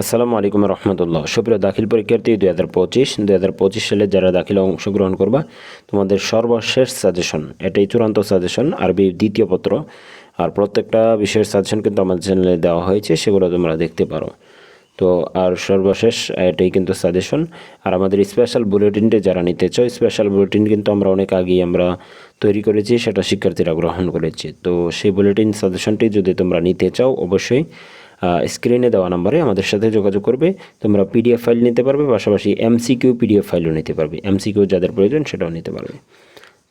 আসসালামু আলাইকুম রহমতুল্লাহ। সুপ্রিয় দাখিল পরীক্ষার্থী, দুই হাজার পঁচিশ, দুই হাজার পঁচিশ সালে যারা দাখিলে অংশগ্রহণ করবা, তোমাদের সর্বশেষ সাজেশন এটাই চূড়ান্ত সাজেশন আরবি দ্বিতীয় পত্র। আর প্রত্যেকটা বিষয়ের সাজেশন কিন্তু আমাদের চ্যানেলে দেওয়া হয়েছে, সেগুলো তোমরা দেখতে পারো। তো আর সর্বশেষ, এটাই কিন্তু সাজেশন আর আমাদের স্পেশাল বুলেটিনটি যারা নিতে চাও স্পেশাল বুলেটিন কিন্তু আমরা অনেক আগেই আমরা তৈরি করেছি, সেটা শিক্ষার্থীরা গ্রহণ করেছে। তো সেই বুলেটিন সাজেশনটি যদি তোমরা নিতে চাও, অবশ্যই স্ক্রিনে দেওয়া নাম্বারে আমাদের সাথে যোগাযোগ করবে। তোমরা পিডিএফ ফাইল নিতে পারবে, পাশাপাশি এমসিকিউ পিডিএফ ফাইলও নিতে পারবে। এমসিকিউ যাদের প্রয়োজন সেটাও নিতে পারবে।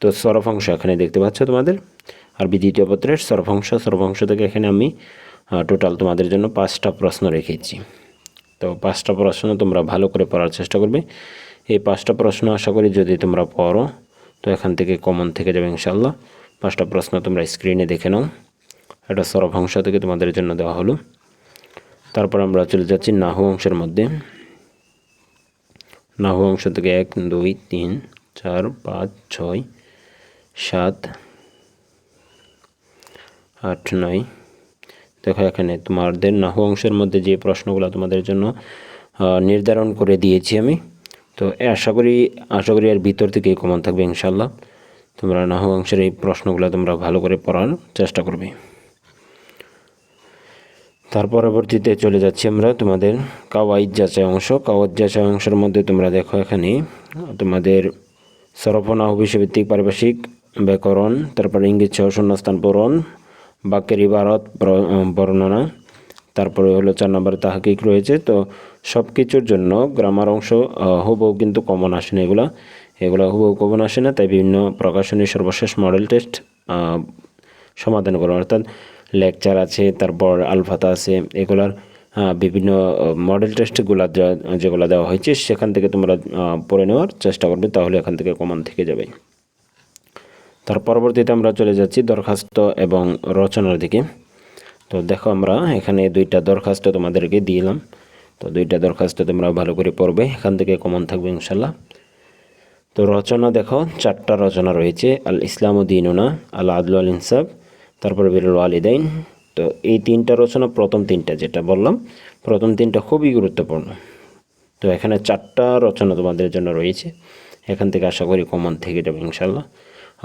তো সরফাংশ এখানে দেখতে পাচ্ছ তোমাদের। আর দ্বিতীয় পত্রের সরফাংশ সরফাংশ থেকে এখানে আমি টোটাল তোমাদের জন্য পাঁচটা প্রশ্ন রেখেছি। তো পাঁচটা প্রশ্ন তোমরা ভালো করে পড়ার চেষ্টা করবে। এই পাঁচটা প্রশ্ন আশা করি যদি তোমরা পড়ো, তো এখান থেকে কমন থেকে যাবে ইনশাল্লাহ পাঁচটা প্রশ্ন তোমরা স্ক্রিনে দেখে নাও। এটা সরফাংশ থেকে তোমাদের জন্য দেওয়া হলো। তারপর আমরা চলে যাচ্ছি নাহু অংশের মধ্যে। নাহু অংশ থেকে এক, দুই, তিন, চার, পাঁচ, ছয়, সাত, আট, নয়। দেখো এখানে তোমাদের নাহু অংশের মধ্যে যে প্রশ্নগুলো তোমাদের জন্য নির্ধারণ করে দিয়েছি আমি। তো আশা করি আশা করি এর ভিতর থেকে কমন থাকবে ইনশাল্লাহ তোমরা নাহু অংশের এই প্রশ্নগুলো তোমরা ভালো করে পড়ার চেষ্টা করবে। তার পরবর্তীতে চলে যাচ্ছি আমরা তোমাদের কাওয়াইদ যাচাই অংশ। কাওয়াইদ যাচাই অংশের মধ্যে তোমরা দেখো এখানে, তোমাদের সরফনা ভিত্তিক পারিভাষিক ব্যাকরণ, তারপর ইঙ্গিত সহ শূন্যস্থান পূরণ, বাক্যের ইবারত বর্ণনা, তারপরে হলো চার নম্বর তাহাকিক রয়েছে। তো সব কিছুর জন্য গ্রামার অংশ হুবহু কিন্তু কমন আসে না এগুলো। এগুলো হুবহু কমন আসে না, তাই বিভিন্ন প্রকাশনী সর্বশেষ মডেল টেস্ট সমাধান করো। অর্থাৎ লেকচার আছে, তারপর আলফাতা আছে, এগুলার বিভিন্ন মডেল টেস্টগুলো যেগুলো দেওয়া হয়েছে, সেখান থেকে তোমরা পড়ে নেওয়ার চেষ্টা করবে, তাহলে এখান থেকে কমন থেকে যাবে। তার পরবর্তীতে আমরা চলে যাচ্ছি দরখাস্ত এবং রচনার দিকে। তো দেখো আমরা এখানে দুইটা দরখাস্ত তোমাদেরকে দিলাম। তো দুইটা দরখাস্ত তোমরা ভালো করে পড়বে, এখান থেকে কমন থাকবে ইনশাল্লাহ। তো রচনা দেখো, চারটা রচনা রয়েছে আল ইসলাম দিনুনা আল আদল আল ইনসাফ তারপরে বেরোল আলিদাইন তো এই তিনটা রচনা, প্রথম তিনটা যেটা বললাম, প্রথম তিনটা খুবই গুরুত্বপূর্ণ। তো এখানে চারটা রচনা তোমাদের জন্য রয়েছে। এখান থেকে আশা করি কমন থেকে যাবে ইনশাল্লাহ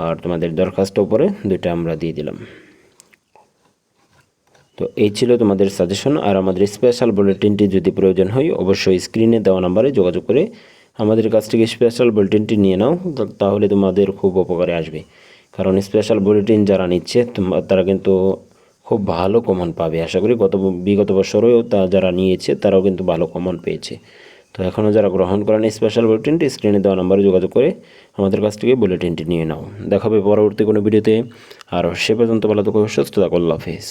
আর তোমাদের দরখাস্ত উপরে দুইটা আমরা দিয়ে দিলাম। তো এই ছিল তোমাদের সাজেশন আর আমাদের স্পেশাল বুলেটিনটি যদি প্রয়োজন হয়, অবশ্যই স্ক্রিনে দেওয়া নাম্বারে যোগাযোগ করে আমাদের কাছ থেকে স্পেশাল বুলেটিনটি নিয়ে নাও, তাহলে তোমাদের খুব উপকারে আসবে। কারণ স্পেশাল বুলেটিন যারা নিচ্ছে তারা কিন্তু খুব ভালো কমন পাবে। আশা করি গত বিগত বছরেও তা যারা নিয়েছে, তারাও কিন্তু ভালো কমন পেয়েছে। তো এখনও যারা গ্রহণ করেন স্পেশাল বুলেটিনটি স্ক্রিনে দেওয়া নাম্বারে যোগাযোগ করে আমাদের কাছ থেকে বুলেটিনটি নিয়ে নাও। দেখাবে পরবর্তী কোনো ভিডিওতে আর সে পর্যন্ত ভালো তো সুস্থ থাকো, আল্লাহ হাফিজ।